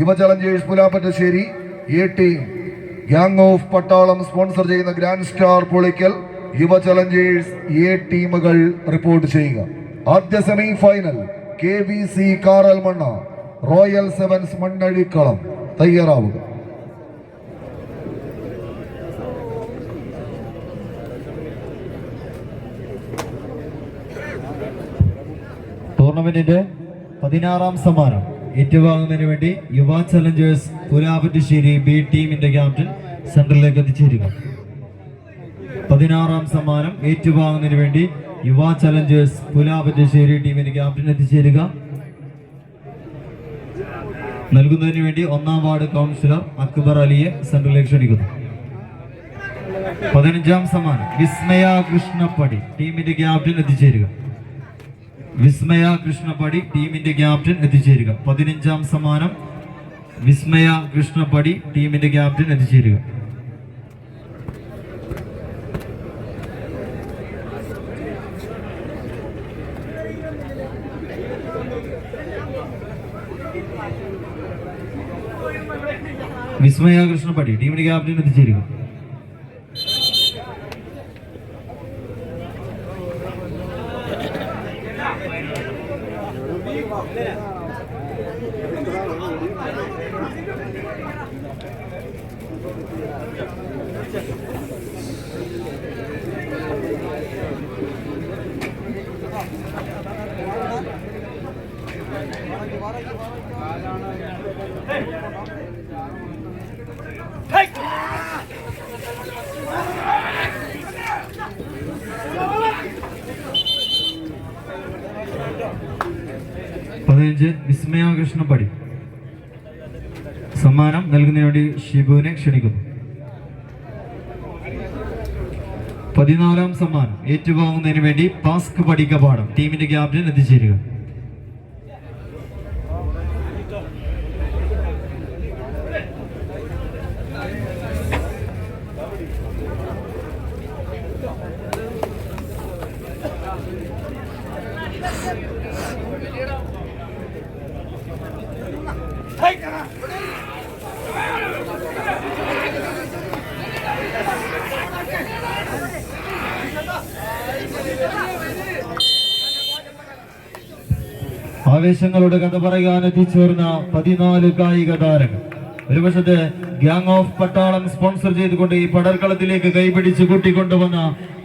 Yuva challengers Pulappattassery A team gang of Pattalam sponsor ചെയ്യുന്ന grand star Pulikkal Yuva challengers A ടീമുകൾ report ചെയ്യുക. ആദ്യ semi final K V C Karalmanna royal sevens Mannazhikkalam തയ്യാറാവുക. ടൂർണമെന്റിന്റെ പതിനാറാം സമ്മാനം. ഏറ്റുവാങ്ങുന്നതിന് വേണ്ടി യുവ ചലഞ്ചേഴ്സ് പുലാപറ്റശ്ശേരി ബി ടീമിന്റെ ക്യാപ്റ്റൻ സെന്ററിലേക്ക് എത്തിച്ചേരുക പതിനാറാം സമ്മാനം ഏറ്റുവാങ്ങുന്നതിന് വേണ്ടി യുവ ചലഞ്ചേഴ്സ് പുലാപറ്റശ്ശേരി ടീമിന്റെ ക്യാപ്റ്റൻ എത്തിച്ചേരുക. നൽകുന്നതിന് വേണ്ടി ഒന്നാം വാർഡ് കൗൺസിലർ അക്ബർ അലിയെ സെന്ററിലേക്ക് ക്ഷണിക്കുന്നു. പതിനഞ്ചാം സമ്മാനം വിസ്മയ കൃഷ്ണപ്പടി ടീമിന്റെ ക്യാപ്റ്റൻ എത്തിച്ചേരുക. വിസ്മയ കൃഷ്ണപടി ടീമിന്റെ ക്യാപ്റ്റൻ എത്തിച്ചേരുക. പതിനഞ്ചാം സമ്മാനം വിസ്മയ കൃഷ്ണപടി ടീമിന്റെ ക്യാപ്റ്റൻ എത്തിച്ചേരുക. വിസ്മയ കൃഷ്ണപടി ടീമിന്റെ ക്യാപ്റ്റൻ എത്തിച്ചേരുക. പതിനഞ്ച് വിസ്മയ പടി. സമ്മാനം നൽകുന്ന വേണ്ടി ഷിബുവിനെ ക്ഷണിക്കുന്നു. പതിനാലാം സമ്മാനം ഏറ്റുവാങ്ങുന്നതിന് വേണ്ടി പാസ്ക് പഠിക്ക പാഠം ടീമിന്റെ ക്യാപ്റ്റൻ എത്തിച്ചേരുക. ആവേശങ്ങളുടെ കഥ പറയാൻ എത്തിച്ചേർന്ന പതിനാല് കായിക താരങ്ങൾ ഒരു വശത്ത് ഗ്യാങ് ഓഫ് പട്ടാളം സ്പോൺസർ ചെയ്തുകൊണ്ട് ഈ പടർക്കളത്തിലേക്ക് കൈപിടിച്ച് കൂട്ടിക്കൊണ്ടുവന്ന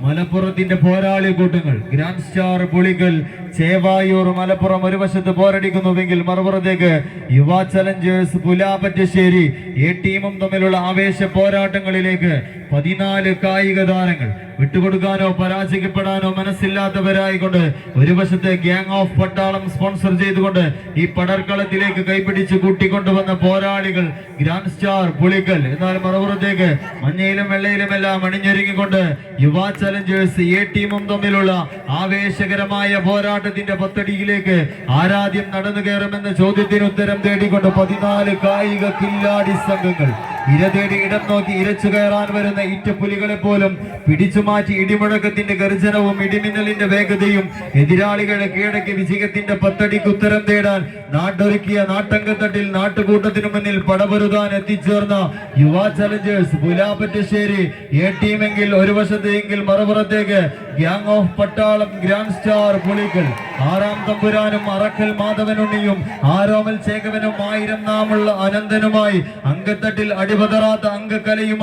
മലപ്പുറത്തിന്റെ പോരാളി കൂട്ടങ്ങൾ. ഗ്രാൻഡ് സ്റ്റാർ പുളിക്കൽ ചേവായൂർ മലപ്പുറം ഒരു വശത്ത് പോരടിക്കുന്നുവെങ്കിൽ മറുപുറത്തേക്ക് യുവ ചലഞ്ചേഴ്സ് പുലാപറ്റശ്ശേരി ഈ ടീമും തമ്മിലുള്ള ആവേശ പോരാട്ടങ്ങളിലേക്ക് പതിനാല് കായിക താരങ്ങൾ. വിട്ടുകൊടുക്കാനോ പരാജയപ്പെടാനോ മനസ്സില്ലാത്തവരായിക്കൊണ്ട് ഒരു വശത്തെ ഗ്യാങ് ഓഫ് പട്ടാളം സ്പോൺസർ ചെയ്തുകൊണ്ട് ഈ പടർക്കളത്തിലേക്ക് കൈപിടിച്ച് കൂട്ടിക്കൊണ്ടുവന്ന പോരാളികൾ ഗ്രാൻഡ് സ്റ്റാർ പുളിക്കൽ എന്നാൽ മറുപുറത്തേക്ക് മഞ്ഞയിലും വെള്ളയിലുമെല്ലാം അണിഞ്ഞൊരുങ്ങിക്കൊണ്ട് യുവ ചലഞ്ചേഴ്സ് എ ടീമും തമ്മിലുള്ള ആവേശകരമായ പോരാട്ടത്തിന്റെ പത്തടിയിലേക്ക് ആരാധ്യം നടന്നു കയറുമെന്ന ചോദ്യത്തിന് ഉത്തരം തേടിക്കൊണ്ട് പതിനാല് കായിക കില്ലാടി സംഘങ്ങൾ. ഇര തേടി ഇടം നോക്കി ഇരച്ചു കയറാൻ വരുന്ന ഇറ്റപ്പുലികളെ പോലും പിടിച്ചു മാറ്റി ഇടിമുഴക്കത്തിന്റെ ഗർജനവും ഇടിമിന്നലിന്റെ വേഗതയും എതിരാളികളെ കീഴടക്കി വിജയത്തിന്റെ പത്തടിക്ക് ഉത്തരം തേടാൻ നാട്ടൊരുക്കിയ നാട്ടങ്കത്തട്ടിൽ നാട്ടുകൂട്ടത്തിനു മുന്നിൽ പടപൊരുതാൻ എത്തിച്ചേർന്ന യുവ ചലഞ്ചേഴ്സ് പുലാപ്പറ്റശ്ശേരി എ ടീമെങ്കിൽ ഒരു വശത്തെങ്കിൽ മറുപുറത്തേക്ക് gang of Pattalam grand star പുലികൾ ആറാം തമ്പുരാനും അറക്കൽ മാധവനുണ്ണിയും ആരോമൽ ചേകവനും ആയിരം നാമുള്ള അനന്തനുമായി അങ്കത്തട്ടിൽ അടിപതറാത്ത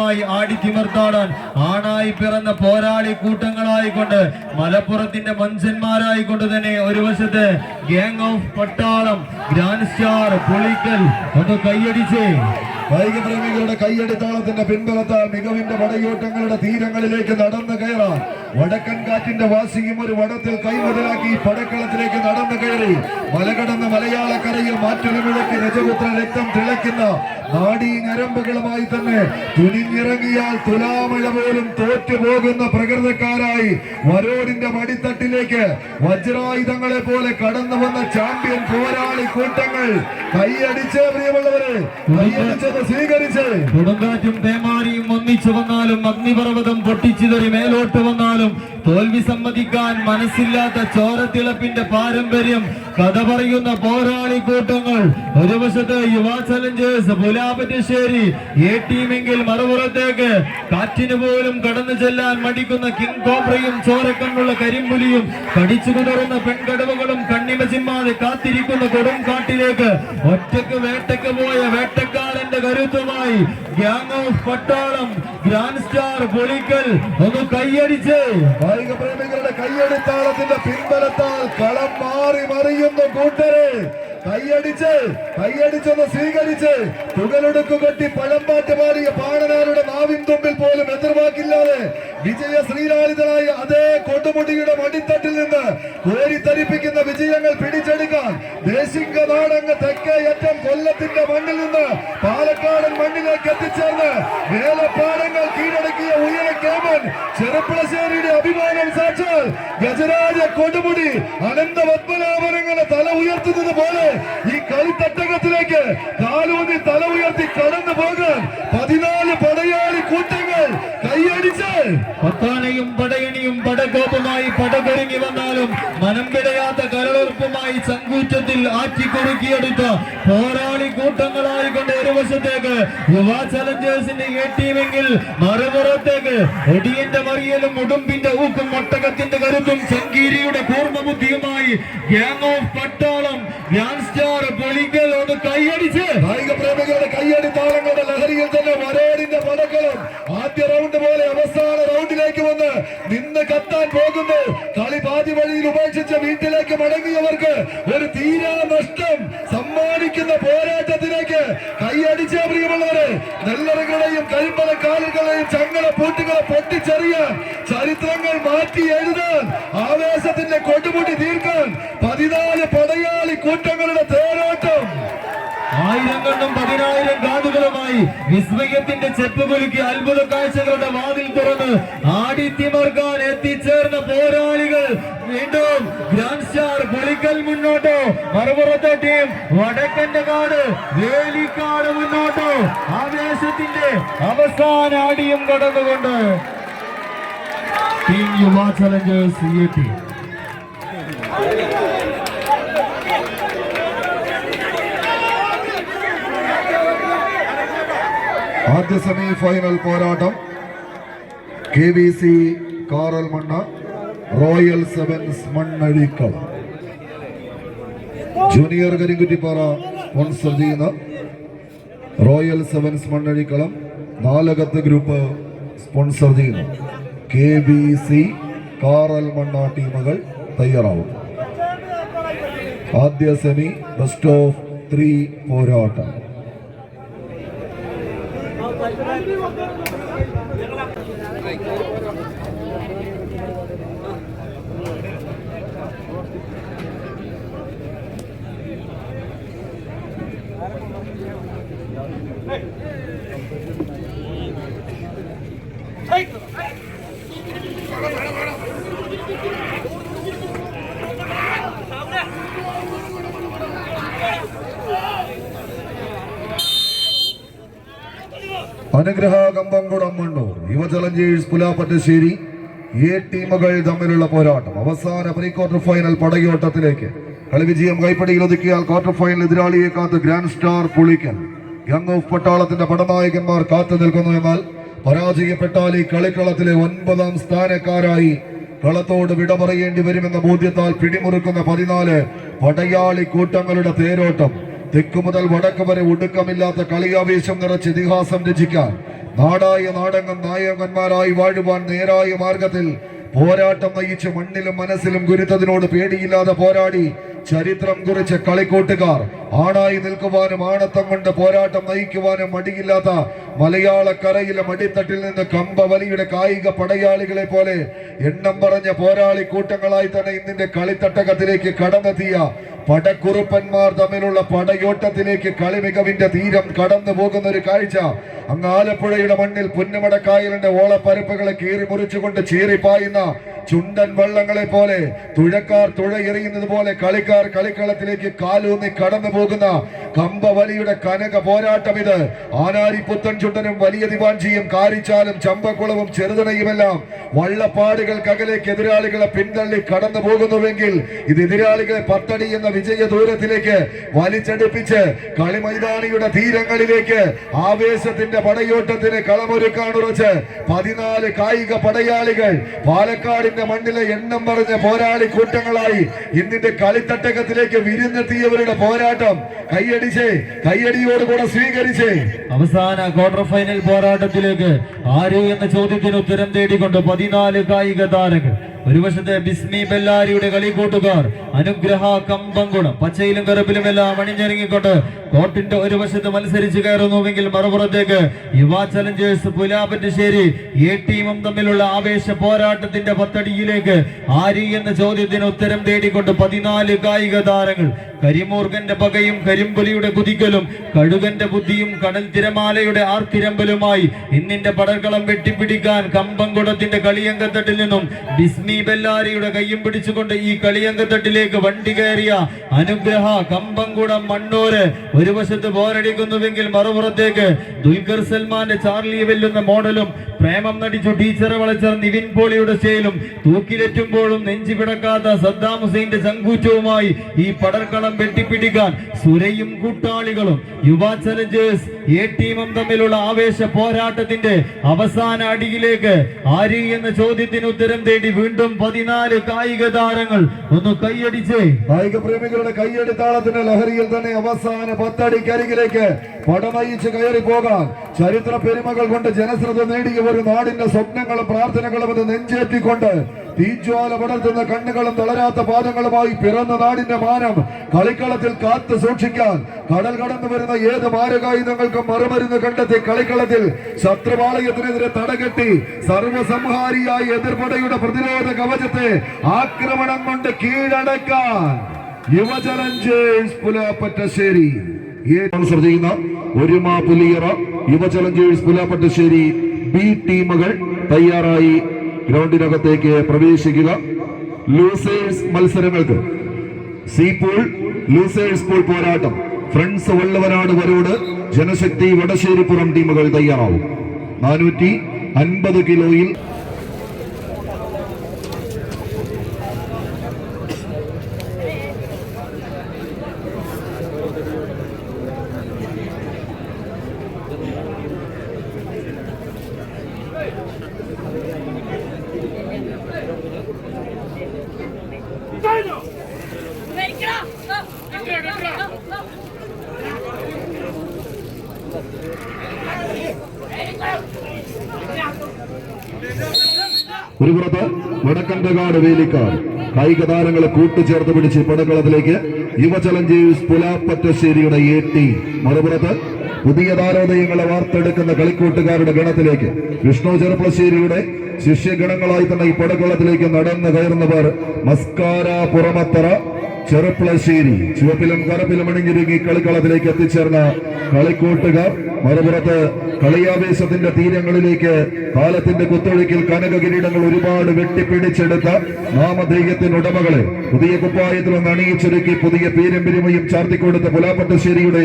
ആടി ആടിത്തിമർത്താടാൻ ആണായി പിറന്ന പോരാളി കൂട്ടങ്ങളായിക്കൊണ്ട് മലപ്പുറത്തിന്റെ മനുഷ്യന്മാരായിക്കൊണ്ട് തന്നെ ഒരു വശത്ത് gang of Pattalam grand star Pulikkal ഒന്ന് കൈയടിച്ചേ കായിക പ്രേമികളുടെ കൈയടിത്താളത്തിന്റെ പിൻബലത്താൽ മികവിന്റെ പടയോട്ടങ്ങളുടെ തീരങ്ങളിലേക്ക് നടന്നു കയറാം വടക്കൻ കാറ്റിന്റെ വാസിയും ഒരു വടത്തിൽ കൈമുതലാക്കി പടക്കളത്തിലേക്ക് നടന്നു കയറി. മലകടന്ന് മലയാളക്കരയിൽ മാറ്റൊലിമിഴക്കി രജപുത്ര രക്തം തിളയ്ക്കുന്ന നാടീ ഞരമ്പുകളുമായി തന്നെ തുനിഞ്ഞിറങ്ങിയാൽ തുലാമഴ പോലും തോറ്റുപോകുന്ന പ്രകൃതക്കാരായി വരോടിന്റെ മടിത്തട്ടിലേക്ക് വജ്രായുധങ്ങളെ പോലെ കടന്നു വന്ന ചാമ്പ്യൻ പോരാളി കൂട്ടങ്ങൾ. കൈയടിച്ച് പ്രിയമുള്ളവരെ കൈയടിച്ചത് സ്വീകരിച്ച് കൊടുങ്കാറ്റും തേമാരിയും ഒന്നിച്ചു വന്നാലും അഗ്നിപർവതം പൊട്ടിച്ചിതറി മേലോട്ട് വന്നാലും തോൽവി സമ്മതിക്കാൻ മനസ്സില്ലാത്ത ചോരത്തിളപ്പിന്റെ പാരമ്പര്യം കഥ പറയുന്ന പോരാളി കൂട്ടങ്ങൾ. ഒരു വശത്ത് യുവ ചലഞ്ചേഴ്സ് പുലാപറ്റശ്ശേരി എ ടീമെങ്കിൽ മറുപുറത്തേക്ക് കാറ്റിന് പോലും കടന്നു ചെല്ലാൻ മടിക്കുന്ന കിങ് കോബ്രയും ചോരക്കണ്ണുള്ള കരിമ്പുലിയും കടിച്ചു കുതറുന്ന പെൺകടവുകളും കണ്ണിമ ചിമ്മാതെ കാത്തിരിക്കുന്ന കൊടും കാട്ടിലേക്ക് ഒറ്റയ്ക്ക് വേട്ടക്ക് പോയ വേട്ടക്കാരന്റെ കരുത്തുമായി gang of Pattalam grand star Pulikkal ഒന്ന് കൈയടിച്ച് കായിക പ്രേമികളുടെ കയ്യടിത്താളത്തിന്റെ പിൻബലത്താൽ കളം മാറി മറിയുന്നു കൂട്ടരെ. കൈയടിച്ച് കൈയടിച്ചൊന്ന് സ്വീകരിച്ച് തുകലെടുക്കു കെട്ടി പഴമ്പാറ്റ് മാറിയ പാണനാരുടെ നാവിൻ തുമ്പിൽ പോലും എതിർവാക്കില്ലാതെ വിജയ ശ്രീലാളിതനായ അതേ കൊടുമുടിയുടെ മടിത്തട്ടിൽ നിന്ന് കോരിത്തരിപ്പിക്കുന്ന വിജയങ്ങൾ പിടിച്ചെടുക്കാൻ ദേശിംഗ നാടങ്ങ് തെക്കേയറ്റം കൊല്ലത്തിന്റെ മണ്ണിൽ നിന്ന് പാലക്കാടൻ മണ്ണിലേക്ക് എത്തിച്ചേർന്ന് വേലപ്പാടങ്ങൾ കീഴടക്കിയ ഉയര കേമൻ ചെറുപ്പളശ്ശേരിയുടെ അഭിമാനം സാക്ഷാൽ ഗജരാജ കൊടുമുടി അനന്ത പത്മനാഭനങ്ങളെ തല ഉയർത്തുന്നത് പോലെ ഈ കളിത്തട്ടകത്തിലേക്ക് കാലൂന്നി തല ഉയർത്തി കടന്നു പോകാൻ പതിനാല് പടയാളി കൂട്ടങ്ങൾ കൈയടിച്ച്. പത്താനയും പടയണിയും പടകോപമായി പടകരങ്ങി വന്നാലും മനം പിടയാത്ത കരളുറപ്പുമായി ചങ്കൂറ്റത്തിൽ ആറ്റിക്കൊടുക്കിയെടുത്ത പോരാളി കൂട്ടങ്ങളായിക്കൊണ്ട് വശത്തേക്ക് യുവ ചലഞ്ചേഴ്സിന്റെ എ ടീമെങ്കിൽ മറുപുറത്തേക്ക് ഒടിയന്റെ മറിയലും ഉടുമ്പിന്റെ ഊക്കും ഒട്ടകത്തിന്റെ കരുത്തും സംഗീരിയുടെ പൂർണബുദ്ധിയുമായി gang of Pattalam grand star Pulikkal കൈയടിച്ച്. കായിക പ്രേമികളുടെ കൈയടി താരങ്ങളുടെ ലഹരിയിൽ തന്നെ വരേടിന്റെ പടക്കളും ആദ്യ റൗണ്ട് പോലെ അവസാന റൗണ്ടിലേക്ക് വന്ന് നിന്ന് കത്താൻ പോകുന്നു. കളി പാതി വഴിയിൽ ഉപേക്ഷിച്ച് വീട്ടിലേക്ക് മടങ്ങിയവർക്ക് ഒരു തീരാ നഷ്ടം സമ്മാനിക്കുന്ന പോരാട്ടത്തിലേക്ക് കൈയടിച്ച പ്രിയമുള്ളവരെ നെല്ലറകളെയും കരിമ്പല കാലുകളെയും ചങ്ങല പൂട്ടുകളെ പൊട്ടിച്ചെറിയാൻ ചരിത്രങ്ങൾ മാറ്റി എഴുതാൻ ആവേശത്തിന്റെ കൊടുമുടി തീർക്കാൻ പതിനാല് പടയാളി കൂട്ടങ്ങളുടെ തേരോട്ടം. ആയിരം കണ്ണും പതിനായിരം കാതുകളുമായി വിസ്മയത്തിന്റെ ചെപ്പ് കുലുക്കി അത്ഭുത കാഴ്ചകളുടെ വാതിൽ തുറന്ന് ആടിത്തിമർക്കാൻ എത്തിച്ചേർന്ന പോരാളികൾ വീണ്ടും സ്റ്റാർ പുളിക്കൽ മുന്നോട്ടോ. മറുപുറത്തെ ടീം വടക്കന്റെ കാട് വേലിക്കാട് മുന്നോട്ടോ. ആവേശത്തിന്റെ അവസാന ആടിയും കടന്നുകൊണ്ട് team Yuva challengers A T ആദ്യ സെമി ഫൈനൽ പോരാട്ടം. K B C Karal royal sevens Mannazhikkala junior Karinkuttippara sponsor ചെയ്യുന്ന royal sevens Mannazhikkalam Nalakath group sponsor ചെയ്യുന്നു. K B C Karal Manna ടീമുകൾ തയ്യാറാവും. ആദ്യ സെമി ബെസ്റ്റ് ഓഫ് ത്രീ പോരാട്ടം. അനുഗ്രഹ കമ്പംകുടം മണ്ണൂർ യുവ ചലഞ്ചേഴ്സ് പുലാപ്പറ്റശ്ശേരി എ ടീമുകൾ തമ്മിലുള്ള പോരാട്ടം. അവസാന പ്രീ ക്വാർട്ടർ ഫൈനൽ പടയോട്ടത്തിലേക്ക്. കളി വിജയം കൈപ്പടിയിൽ ഒതുക്കിയാൽ ക്വാർട്ടർ ഫൈനൽ എതിരാളിയെ കാത്ത് ഗ്രാൻഡ് സ്റ്റാർ പുളിക്കൽ. യങ് ഓഫ് പട്ടാളത്തിന്റെ പടനായകന്മാർ കാത്തു നിൽക്കുന്നു എന്നാൽ പരാജയപ്പെട്ടാൽ ഈ കളിക്കളത്തിലെ ഒൻപതാം സ്ഥാനക്കാരായി കളത്തോട് വിട പറയേണ്ടി വരുമെന്ന ബോധ്യത്താൽ പിടിമുറുക്കുന്ന പതിനാല് പടയാളി കൂട്ടങ്ങളുടെ തേരോട്ടം. തെക്കു മുതൽ വടക്ക് വരെ ഒടുക്കമില്ലാത്ത കളിയാവേശം നിറച്ച് ഇതിഹാസം രചിക്കാൻ നാടായ നാടകം നായകന്മാരായി വാഴുവാൻ നേരായ മാർഗത്തിൽ പോരാട്ടം നയിച്ച് മണ്ണിലും മനസ്സിലും ഗുരുത്തതിനോട് പേടിയില്ലാതെ പോരാടി ചരിത്രം കുറിച്ച കളിക്കൂട്ടുകാർ ആണായി നിൽക്കുവാനും ആണത്തം കൊണ്ട് പോരാട്ടം നയിക്കുവാനും മടിയില്ലാത്ത മലയാള കരയിലെ മടിത്തട്ടിൽ നിന്ന് കമ്പവലിയുടെ കായിക പടയാളികളെ പോലെ എണ്ണം പറഞ്ഞ പോരാളി കൂട്ടങ്ങളായി തന്നെ ഇന്നിന്റെ കളിത്തട്ടകത്തിലേക്ക് കടന്നെത്തിയ പടക്കുറുപ്പന്മാർ തമ്മിലുള്ള പടയോട്ടത്തിലേക്ക് കളിമികവിന്റെ തീരം കടന്നു പോകുന്ന ഒരു കാഴ്ച. അങ്ങ് ആലപ്പുഴയുടെ മണ്ണിൽ പുന്നമടക്കായലിന്റെ ഓളപ്പരപ്പുകളെ കീറി മുറിച്ചുകൊണ്ട് ചീറിപ്പായുന്ന ചുണ്ടൻ വള്ളങ്ങളെ പോലെ തുഴക്കാർ തുഴ എറിയുന്നത് പോലെ കളിക്കാർ കളിക്കളത്തിലേക്ക് കാലൂന്നി കടന്നു പോകുന്ന കമ്പവലിയുടെ കനക പോരാട്ടം ഇത്. ആനാരിപ്പുത്തൻ ചുണ്ടനും വലിയ ദിവാഞ്ചിയും കാരിച്ചാലും ചമ്പക്കുളവും ചെറുതണയുമെല്ലാം വള്ളപ്പാടുകൾക്കകലേക്ക് എതിരാളികളെ പിന്തള്ളി കടന്നു പോകുന്നുവെങ്കിൽ ഇത് എതിരാളികളെ പത്തടി എന്ന വിജയ ദൂരത്തിലേക്ക് വലിച്ചടിപ്പിച്ച് കളിമൈതാനിയുടെ തീരങ്ങളിലേക്ക് ആവേശത്തിന്റെ പടയോട്ടത്തിന് കളമൊരുക്കാനുറച്ച് പതിനാല് കായിക പടയാളികൾ പാലക്കാടിന്റെ മണ്ണിലെ എണ്ണം പറഞ്ഞ പോരാളി കൂട്ടങ്ങളായി ഇന്നിന്റെ കളിത്തട്ടകത്തിലേക്ക് വിരുന്നെത്തിയവരുടെ പോരാട്ടം കൈയടിച്ച് കൈയടിയോടുകൂടെ സ്വീകരിച്ച്. അവസാന ക്വാർട്ടർ ഫൈനൽ പോരാട്ടത്തിലേക്ക് ആര് എന്ന ചോദ്യത്തിന് ഉത്തരം തേടിക്കൊണ്ട് പതിനാല് കായിക താരങ്ങൾ. ഒരു വശത്തെ ബിസ്മി ബെല്ലാരിയുടെ കളിക്കൂട്ടുകാർ അനുഗ്രഹ കമ്പംകുണം പച്ചയിലും കറുപ്പിലും എല്ലാം അണിഞ്ഞിറങ്ങിക്കൊണ്ട് കോർട്ടിന്റെ ഒരു വശത്ത് മത്സരിച്ച് കയറുന്നുവെങ്കിൽ മറുപുറത്തേക്ക് യുവ ചലഞ്ചേഴ്സ് പുലാപറ്റശ്ശേരി എ ടീമും തമ്മിലുള്ള ആവേശ പോരാട്ടത്തിന്റെ പത്തടിയിലേക്ക് ആര് എന്ന ചോദ്യത്തിന് ഉത്തരം തേടിക്കൊണ്ട് പതിനാല് കായിക താരങ്ങൾ കരിമൂർഗന്റെ പകയും കരിമ്പുലിയുടെ കുതിക്കലും കഴുകന്റെ ബുദ്ധിയും കടൽ തിരമാലയുടെ ആർത്തിരമ്പലുമായി ഇന്നിന്റെ പടർക്കളം വെട്ടിപ്പിടിക്കാൻ കമ്പംകുടത്തിന്റെ കളിയങ്കത്തട്ടിൽ നിന്നും ബിസ്മി ബെല്ലാരിയുടെ കയ്യും പിടിച്ചുകൊണ്ട് ഈ കളിയങ്കത്തട്ടിലേക്ക് വണ്ടി കയറിയ അനുഗ്രഹ കമ്പംകുടം മണ്ണൂര്. ഒരു വശത്ത് പോരടിക്കുന്നുവെങ്കിൽ മറുപുറത്തേക്ക് ദുൽഖർ സൽമാന്റെ ചാർലി വെല്ലുന്ന മോഡലും പ്രേമം നടിച്ചു ടീച്ചറെ വളച്ച നിവിൻ പോളിയുടെ ശേലും തൂക്കിലെറ്റുമ്പോഴും നെഞ്ചു പിടക്കാത്ത സദ്ദാം ഹുസൈന്റെ ചങ്കൂറ്റവുമായി ഈ പടർക്കളം വെട്ടിപ്പിടിക്കാൻ സുരയും കൂട്ടാളികളും യുവ ചലഞ്ചേഴ്സ് എ ടീമും തമ്മിലുള്ള ആവേശ പോരാട്ടത്തിന്റെ അവസാന അടിയിലേക്ക് ആര് എന്ന ചോദ്യത്തിന് ഉത്തരം തേടി വീണ്ടും പതിനാല് കായിക താരങ്ങൾ ഒന്ന് കൈയടിച്ച്. കായിക പ്രേമികളുടെ കൈയടിത്താളത്തിന്റെ ലഹരിയിൽ തന്നെ അവസാന പത്തടിക്കരികിലേക്ക് പടനയിച്ച് കയറി പോകാൻ ചരിത്ര പെരുമകൾ കൊണ്ട് ജനശ്രദ്ധ നേടിയ ഒരു നാടിന്റെ സ്വപ്നങ്ങളും പ്രാർത്ഥനകളും അത് നെഞ്ചേറ്റിക്കൊണ്ട് തീജ്വാല പടർത്തുന്ന കണ്ണുകളും തളരാത്ത പാദങ്ങളുമായി പിറന്ന നാടിന്റെ മാനം കളിക്കളത്തിൽ കാത്തു സൂക്ഷിക്കാൻ കടൽ കടന്നു വരുന്ന ഏത് മാരകായുധങ്ങൾക്കും മറുമരുന്ന് കണ്ടെത്തി കളിക്കളത്തിൽ ശത്രുപാളയത്തിനെതിരെ തടകെട്ടി സർവസംഹാരിയായി എതിർപടയുടെ പ്രതിരോധ കവചത്തെ ആക്രമണം കൊണ്ട് കീഴടക്കാൻ യുവചലഞ്ചേഴ്സ് പുലാപ്പറ്റശ്ശേരി. സ്പോൺസർ ചെയ്യുന്ന ഒരുമ പുലിയറ യുവചലഞ്ചേഴ്സ് പുലാപ്പറ്റശ്ശേരി ബി ടീമുകൾ തയ്യാറായി. ഗ്രൗണ്ടിനകത്തേക്ക് പ്രവേശിക്കുക. ലൂസേഴ്സ് മത്സരങ്ങൾക്ക്. സീപൂൾ ലൂസേഴ്സ് പൂൾ പോരാട്ടം. ഫ്രണ്ട്സ് വള്ളവനാട് വരോട് ജനശക്തി വടശ്ശേരിപ്പുറം ടീമുകൾ തയ്യാറാവും. നാനൂറ്റി അൻപത് കിലോയിൽ വടക്കൻകാട് വേലിക്കാട്. കായിക താരങ്ങളെ കൂട്ടുചേർത്ത് പിടിച്ച് പടക്കളത്തിലേക്ക് യുവ ചലഞ്ചേഴ്സ് പുലാപ്പറ്റശ്ശേരിയുടെ എ ടീം മറുപുറത്ത് പുതിയ താരോദയങ്ങളെ വാർത്തെടുക്കുന്ന കളിക്കൂട്ടുകാരുടെ ഗണത്തിലേക്ക് വിഷ്ണു ചെറുപ്പശ്ശേരിയുടെ ശിഷ്യഗണങ്ങളായി തന്നെ ഈ പടക്കളത്തിലേക്ക് നടന്നു കയറുന്നവർ മസ്കാര പുറമത്തറ ചെറുപ്പളശ്ശേരി. ചുവപ്പിലും കറുപ്പിലും അണിഞ്ഞിരുങ്ങി കളിക്കളത്തിലേക്ക് എത്തിച്ചേർന്ന കളിക്കൂട്ടുകാർ മറുപുറത്ത് കളിയാവേശത്തിന്റെ തീരങ്ങളിലേക്ക് കാലത്തിന്റെ കുത്തൊഴുക്കിൽ കനക കിരീടങ്ങൾ ഒരുപാട് വെട്ടിപ്പിടിച്ചെടുത്ത നാമധേയത്തിന് ഉടമകളെ പുതിയ കുപ്പായത്തിൽ ഒന്ന് അണിയിച്ചൊരുക്കി പുതിയ പേരും പെരുമയും ചാർത്തിക്കൊടുത്ത പുലാപ്പട്ടശ്ശേരിയുടെ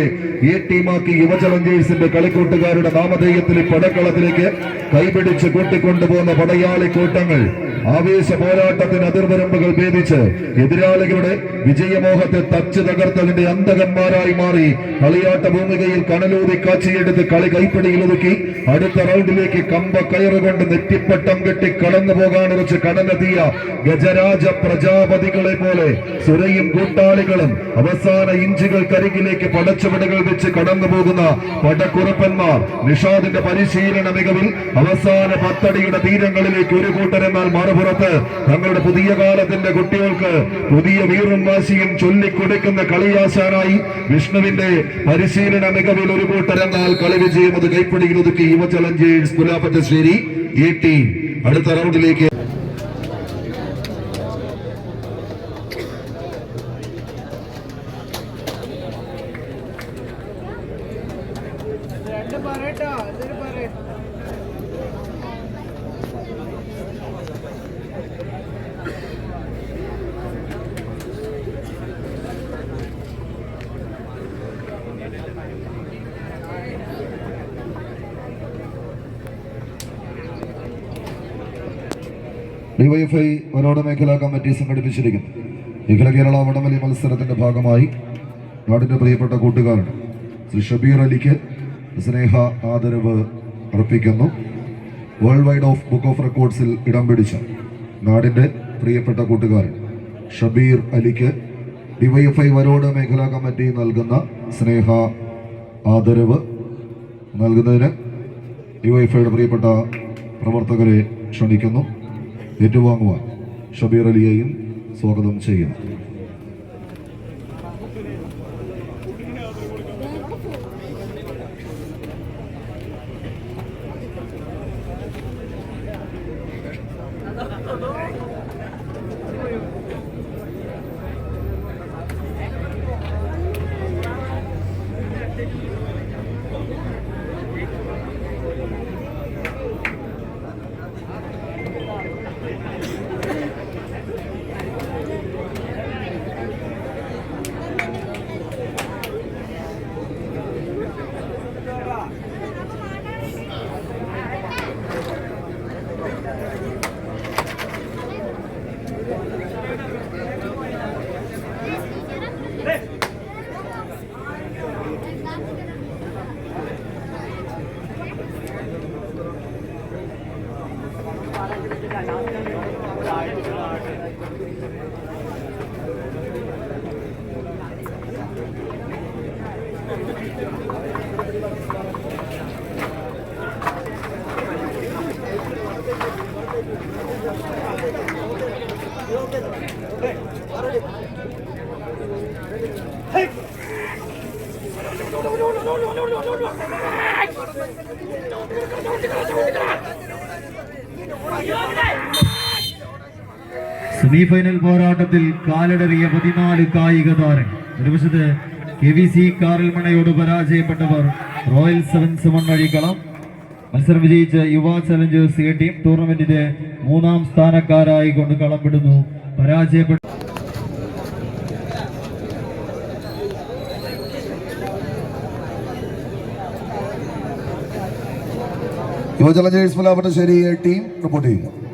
എ ടീമാക്കി യുവചലഞ്ചേഴ്സിന്റെ കളിക്കൂട്ടുകാരുടെ നാമധേയത്തിൽ പടക്കളത്തിലേക്ക് കൈപിടിച്ച് കൂട്ടിക്കൊണ്ടുപോകുന്ന പടയാളി കൂട്ടങ്ങൾ ആവേശ പോരാട്ടത്തിന് അതിർവരമ്പുകൾ ഭേദിച്ച് എതിരാളികളുടെ വിജയമോഹത്തെ തച്ച് തകർത്തതിന്റെ അന്തകന്മാരായി മാറി കളിയാട്ട ഭൂമികയിൽ കണലൂതി കാച്ചിയെടുത്ത് കളി കൈപ്പിടിയിൽ ഒതുക്കി അടുത്ത റൗണ്ടിലേക്ക് കമ്പ കയറുകൊണ്ട് നെറ്റിപ്പട്ടം കെട്ടി കടന്നു പോകാനുറച്ച് കടലെത്തിയ ഗജരാജ പ്രജാപതികളെ പോലെ സുരയും കൂട്ടാളികളും അവസാന ഇഞ്ചുകൾ കരികിലേക്ക് പടച്ചുപടികൾ വെച്ച് കടന്നു പോകുന്ന പടക്കുറപ്പന്മാർ നിഷാദിന്റെ പരിശീലന മികവിൽ അവസാന പത്തടിയുടെ തീരങ്ങളിലേക്ക് ഒരു കൂട്ടരെന്നാൽ മറുപുറത്ത് തങ്ങളുടെ പുതിയ കാലത്തിന്റെ കുട്ടികൾക്ക് പുതിയ വീറും വാശിയും ചൊല്ലിക്കൊടുക്കുന്ന കളിയാശാനായി വിഷ്ണുവിന്റെ പരിശീലന മികവിൽ ഒരു കൂട്ടരെന്നാൽ കളി വിജയം അത് കൈപ്പിടിയിൽ ഒതുക്കി യുവ ചലഞ്ചേഴ്സ് പുലാപ്പറ്റശ്ശേരി ടീം. അടുത്ത റൗണ്ടിലേക്ക് രണ്ട് പറയട്ടോ എന്തൊരു പറയ ഡിവൈഎഫ്ഐ വരോട് മേഖലാ കമ്മിറ്റി സംഘടിപ്പിച്ചിരിക്കുന്നു. അഖില കേരള വടംവലി മത്സരത്തിന്റെ ഭാഗമായി നാടിന്റെ പ്രിയപ്പെട്ട കൂട്ടുകാരൻ ശ്രീ ഷബീർ അലിക്ക് സ്നേഹ ആദരവ് അർപ്പിക്കുന്നു. World wide of book of റെക്കോർഡ്സിൽ ഇടം പിടിച്ച നാടിന്റെ പ്രിയപ്പെട്ട കൂട്ടുകാരൻ ഷബീർ അലിക്ക് ഡിവൈഎഫ്ഐ വരോട് മേഖലാ കമ്മിറ്റി നൽകുന്ന സ്നേഹ ആദരവ് നൽകുന്നതിന് ഡിവൈഎഫ്ഐയുടെ പ്രിയപ്പെട്ട പ്രവർത്തകരെ ക്ഷണിക്കുന്നു. ഏറ്റുവാങ്ങുവാൻ ഷബീർ അലിയെയും സ്വാഗതം ചെയ്യുന്നു. സെമിഫൈനൽ പോരാട്ടത്തിൽ കാലിടറിയ പതിനാല് കായിക താരങ്ങൾ ഒരു വശത്ത് കെ വി സി കാറിൽമണയോട് പരാജയപ്പെട്ടവർ റോയൽ സെവൻസ് മണ്ണഴിക്കളം മത്സരം വിജയിച്ച യുവ ചലഞ്ചേഴ്സ് എ ടീം ടൂർണമെന്റിന്റെ മൂന്നാം സ്ഥാനക്കാരായി കൊണ്ട് കളപ്പെടുന്നു പരാജയപ്പെട്ട Yuva challengers Malapattassery team report ചെയ്യുക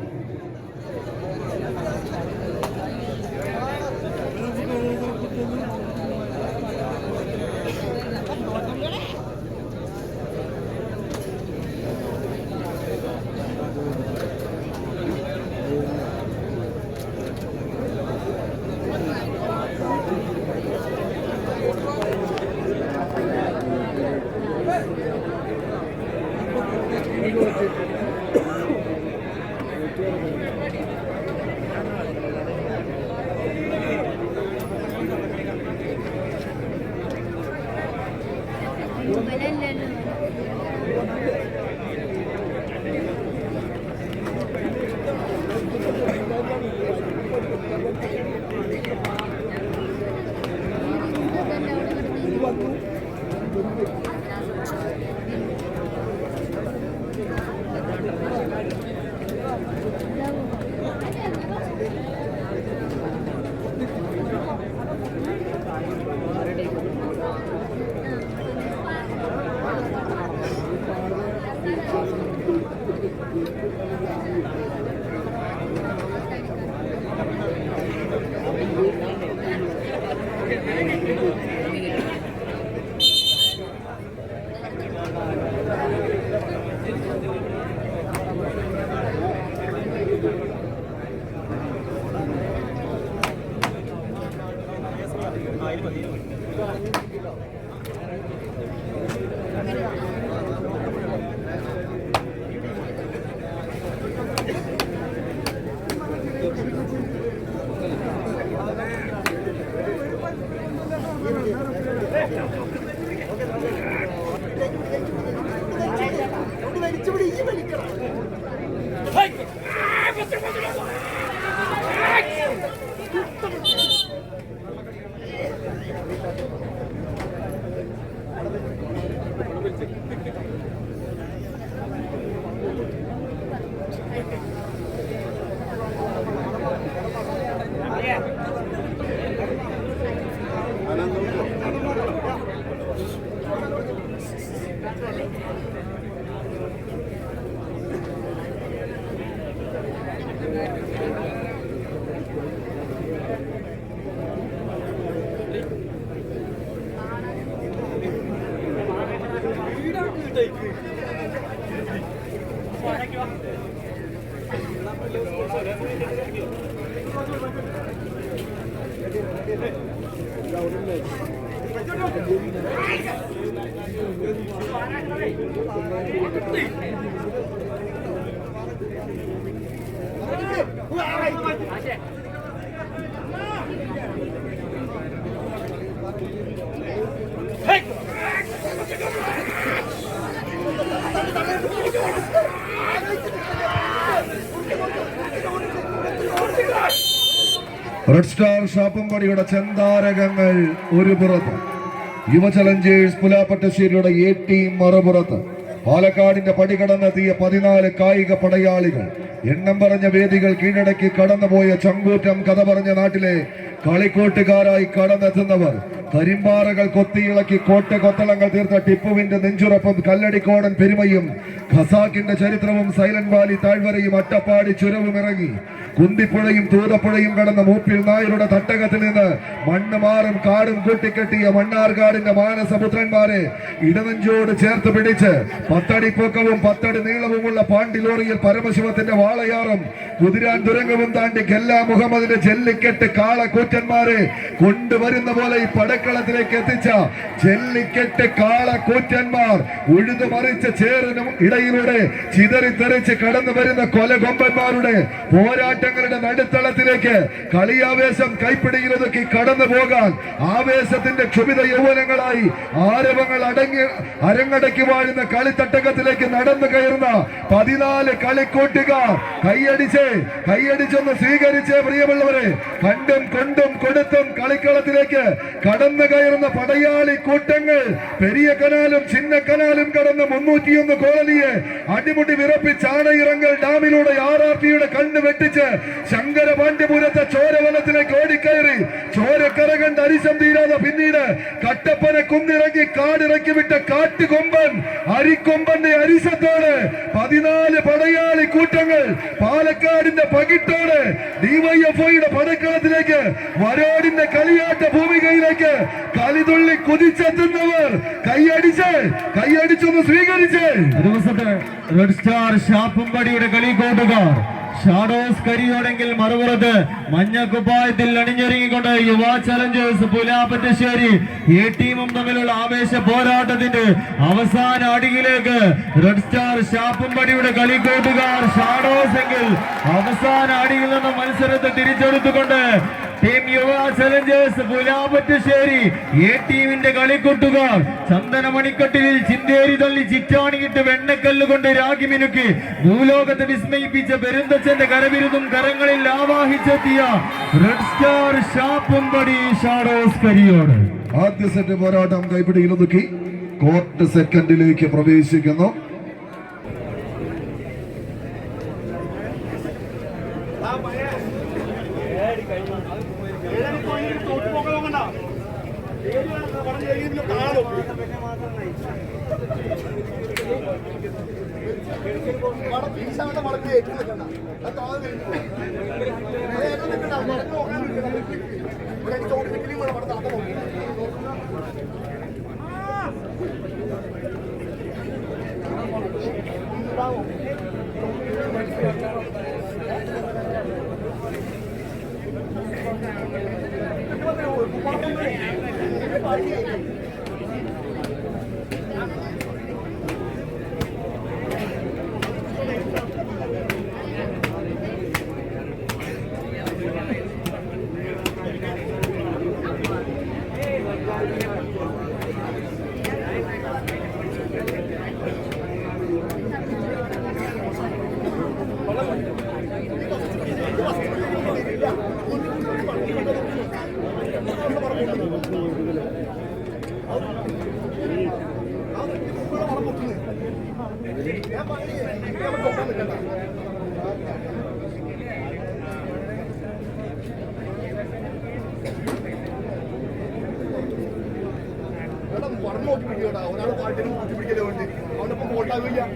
റെഡ് സ്റ്റാർ ഷാപ്പമ്പടിയുടെ ചെന്താരകങ്ങൾ ഒരു പുറത്ത്. യുവ ചലഞ്ചേഴ്സ് പുലാപ്പട്ടശ്ശേരിയുടെ എ ടീം മറുപുറത്ത്. പാലക്കാടിന്റെ പടികടന്നെത്തിയ പതിനാല് കായിക പടയാളികൾ. എണ്ണം പറഞ്ഞ വേദികൾ കീഴടക്കി കടന്നുപോയ ചങ്കൂറ്റം കഥ പറഞ്ഞ നാട്ടിലെ കളിക്കോട്ടുകാരായി കടന്നെത്തുന്നവർ. കരിമ്പാറകൾ കൊത്തിയിളക്കി കോട്ട കൊത്തളങ്ങൾ തീർത്ത ടിപ്പുവിന്റെ നെഞ്ചുറപ്പും കല്ലടിക്കോടൻ പെരുമയും ഖസാക്കിന്റെ ചരിത്രവും സൈലന്റ് വാലി താഴ്വരയും അട്ടപ്പാടി ചുരവും ഇറങ്ങി. കുന്തിപ്പുഴയും തൂതപ്പുഴയും കടന്ന മൂപ്പിൽ നായരുടെ തട്ടകത്തിൽ നിന്ന് മണ്ണ് മാറും കാടും കൂട്ടിക്കെട്ടിയ മണ്ണാർകാടിന്റെ മാനസപുത്രന്മാരെ ഇടനെഞ്ചോട് ചേർത്ത് പിടിച്ച് പത്തടി പൊക്കവും പത്തടി നീളവുമുള്ള പാണ്ടിലോറിയിൽ പരമശിവത്തിന്റെ വാളയാറും കുതിരാൻ തുരങ്കവും താണ്ടി ഗല്ലാ മുഹമ്മദിന്റെ ജെല്ലിക്കെട്ട് കാളക്കൂറ്റന്മാരെ കൊണ്ടുവരുന്ന പോലെ ഈ പടക്കളത്തിലേക്ക് എത്തിച്ച ജല്ലിക്കെട്ട് കാളക്കൂറ്റന്മാർ ഉഴുതു മറിച്ച ചേറിനും ഇടയിലൂടെ ചിതറിത്തെറിച്ച് കടന്നു വരുന്ന കൊലകൊമ്പന്മാരുടെ പോരാട്ടങ്ങളുടെ നടുത്തളത്തിലേക്ക് കളിയാവേശം കൈപ്പിടിയിലൊതുക്കി കടന്നു പോകാൻ ആവേശത്തിന്റെ ക്ഷുഭിത യൗവനങ്ങളായി ആരവങ്ങൾ അടങ്ങി അരങ്ങടക്കി വാഴുന്ന കളിത്തട്ടകത്തിലേക്ക് നടന്നു കയറുന്ന പതിനാല് കളിക്കൂട്ടുകാർ കൈയടിച്ച് കൈയടിച്ചൊന്ന് സ്വീകരിച്ച് പ്രിയമുള്ളവരെ. കണ്ടും കൊണ്ടും കൊടുത്തും കളിക്കളത്തിലേക്ക് കടന്നു കയറുന്ന പടയാളി കൂട്ടങ്ങൾ പെരിയ കനാലും ചിന്ന കനാലും കടന്ന് മുന്നൂറ്റിയൊന്ന് കോളനിയെ അടിമുടി വിറപ്പിച്ച് ആണയിറങ്ങൾ ഡാമിലൂടെ ആർ ആർ ടിയുടെ കണ്ണ് വെട്ടിച്ച് ശങ്കരപാണ്ഡ്യപുരത്തെ ചോരവനത്തിലേക്ക് ഓടിക്കയറി. ചോരക്കര കണ്ട് അരിശം തീരാതെ പിന്നീട് കട്ടപ്പന കുന്നിറങ്ങി കാടിറക്കി വിട്ട കാട്ടുകൊമ്പൻ അരിക്കൊമ്പന്റെ അരിശത്തോട് പതിനാല് പടയാളി കൂട്ടങ്ങൾ പാലക്കാടിന്റെ പകിട്ടോട് ഡിവൈഎഫ്ഐയുടെ പടക്കളത്തിലേക്ക് വരോടിന്റെ കളിയാട്ട ഭൂമികയിലേക്ക് കളിതുള്ളി കുതിച്ചെത്തുന്നവർ കൈയടിച്ച് കൈയടിച്ചൊന്ന് സ്വീകരിച്ച്. ദിവസത്തെ റെഡ് സ്റ്റാർ ഷാപ്പുംപടിയുടെ കളിക്കോട്ടുകാർ ഷാഡോസ് കരിയോടെങ്കിൽ മറുപുറത്ത് മഞ്ഞ കുപ്പായത്തിൽ അണിഞ്ഞൊരുങ്ങിക്കൊണ്ട് യുവ ചലഞ്ചേഴ്സ് പുലാപ്പറ്റശ്ശേരി എ ടീമും തമ്മിലുള്ള ആവേശ പോരാട്ടത്തിന്റെ അവസാന അടിയിലേക്ക് റെഡ് സ്റ്റാർ ഷാപ്പുംപടിയുടെ കളിക്കോട്ടുകാർ ഷാഡോസ് എങ്കിൽ അവസാന അടിയിൽ നിന്ന് മത്സരത്തെ തിരിച്ചെടുത്തുകൊണ്ട് team Yuva challengers Pulapattassery A ടീമിന്റെ കളിക്കൂട്ടുകാർ ചന്ദന മണിക്കട്ടിലിൽ ചിന്തേരി തള്ളി ചിറ്റാണിയിട്ട് വെണ്ണക്കല്ല് കൊണ്ട് രാഗി മിനുക്കി ഭൂലോകത്തെ വിസ്മയിപ്പിച്ച പെരുന്തച്ഛന്റെ കരവിരുതും കരങ്ങളിൽ ആവാഹിച്ചെത്തിയ red star Shappumpadi shadows Kariyode. ആദ്യ സെറ്റ് പോരാട്ടം കൈപ്പിടിയിൽ ഒതുക്കി. കോർട്ട് സെക്കൻഡിലേക്ക് പ്രവേശിക്കുന്നു.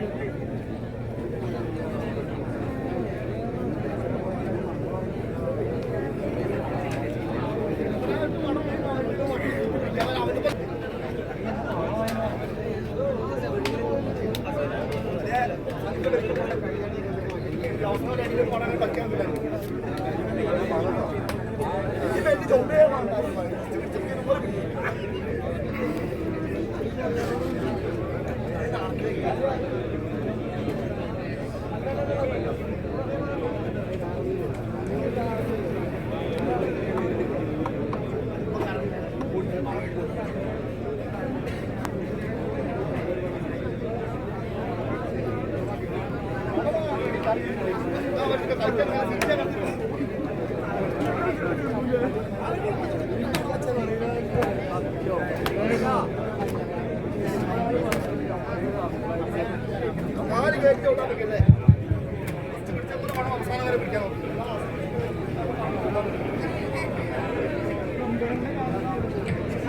Thank you.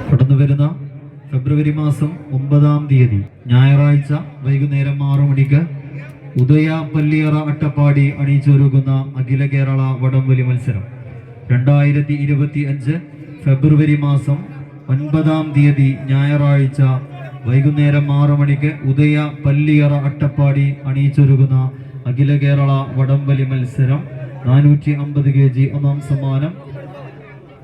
കടന്നു വരുന്ന ഫെബ്രുവരി മാസം ഒമ്പതാം തീയതി. ഞായറാഴ്ച വൈകുന്നേരം ആറു മണിക്ക് ഉദയ പല്ലിയറ അട്ടപ്പാടി അണിയിച്ചൊരുക്കുന്ന അഖില കേരള വടംവലി മത്സരം. രണ്ടായിരത്തി ഇരുപത്തി അഞ്ച് ഫെബ്രുവരി മാസം ഒൻപതാം തീയതി ഞായറാഴ്ച വൈകുന്നേരം ആറു മണിക്ക് ഉദയ പല്ലിയറ അട്ടപ്പാടി അണിയിച്ചൊരുങ്ങുന്ന അഖില കേരള വടംവലി മത്സരം. നാനൂറ്റി അമ്പത് കെ ജി ഒന്നാം സമ്മാനം.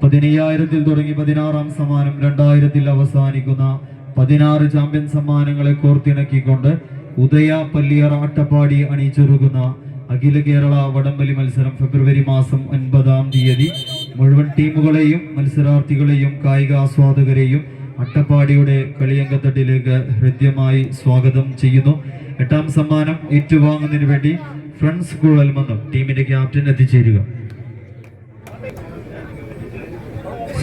പതിനയ്യായിരത്തിൽ തുടങ്ങി പതിനാറാം സമ്മാനം രണ്ടായിരത്തിൽ അവസാനിക്കുന്ന പതിനാറ് ചാമ്പ്യൻ സമ്മാനങ്ങളെ കോർത്തിണക്കിക്കൊണ്ട് ഉദയ പല്ലിയറ അട്ടപ്പാടി അണിയിച്ചൊരുങ്ങുന്ന അഖില കേരള വടംവലി മത്സരം ഫെബ്രുവരി മാസം ഒൻപതാം തീയതി മുഴുവൻ ടീമുകളെയും മത്സരാർത്ഥികളെയും കായിക ആസ്വാദകരെയും അട്ടപ്പാടിയുടെ കളിയങ്കത്തട്ടിലേക്ക് ഹൃദ്യമായി സ്വാഗതം ചെയ്യുന്നു. എട്ടാം സമ്മാനം ഏറ്റുവാങ്ങുന്നതിന് വേണ്ടി ഫ്രണ്ട്സ് സ്കൂൾ അൽമന്നം ടീമിന്റെ ക്യാപ്റ്റൻ എത്തിച്ചേരുക.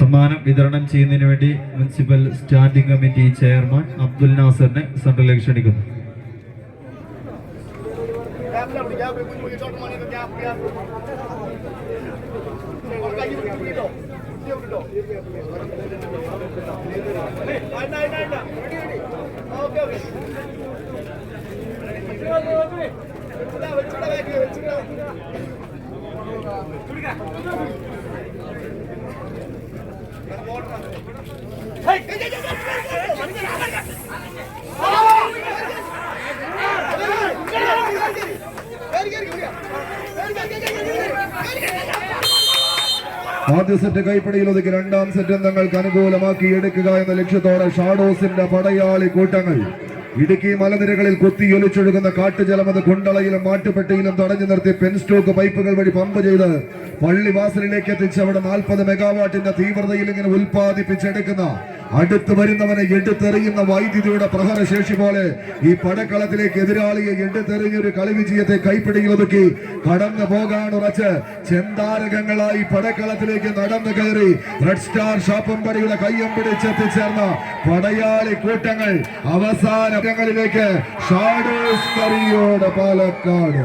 സമ്മാനം വിതരണം ചെയ്യുന്നതിന് വേണ്ടി municipal standing committee chairman Abdul നാസറിനെ സെൻട്രലിലേക്ക് ക്ഷണിക്കുന്നു. ഗ്യാപ്പിലാ Hey! ആദ്യ സെറ്റ് കൈപ്പിടിയിൽ ഒതുക്കി രണ്ടാം സെറ്റ് തങ്ങൾക്ക് അനുകൂലമാക്കി എടുക്കുക എന്ന ലക്ഷ്യത്തോടെ ഷാഡോസിന്റെ പടയാളി കൂട്ടങ്ങൾ. ഇടുക്കി മലനിരകളിൽ കുത്തിയൊലിച്ചൊഴുകുന്ന കാട്ടുജലം അത് കുണ്ടളയിലും മാട്ടുപെട്ടിയിലും തടഞ്ഞു നിർത്തി പെൻസ്റ്റോക്ക് പൈപ്പുകൾ വഴി പമ്പ് ചെയ്ത് പള്ളിവാസലിലേക്ക് എത്തിച്ച് അവിടെ നാൽപ്പത് മെഗാവാട്ടിന്റെ തീവ്രതയിൽ ഇങ്ങനെ ഉൽപ്പാദിപ്പിച്ചെടുക്കുന്ന അടുത്ത് വരുന്നവനെ എടുത്തെറിയുന്ന വൈദ്യുതിയുടെ പ്രഹരശേഷി പോലെ ഈ പടക്കളത്തിലേക്ക് എതിരാളിയെ എടുത്തെറിഞ്ഞ ഒരു കളി വിജയത്തെ കൈപ്പിടിയിൽ ഒതുക്കി കടന്നു പോകാനുറച്ച് ചെന്താരകങ്ങളായി പടക്കളത്തിലേക്ക് നടന്നു കയറി. റെഡ് സ്റ്റാർ ഷാപ്പമ്പടിയുടെ കയ്യം പിടിച്ചെത്തിച്ചേർന്ന പടയാളി കൂട്ടങ്ങൾ അവസാനങ്ങളിലേക്ക് പാലക്കാട്.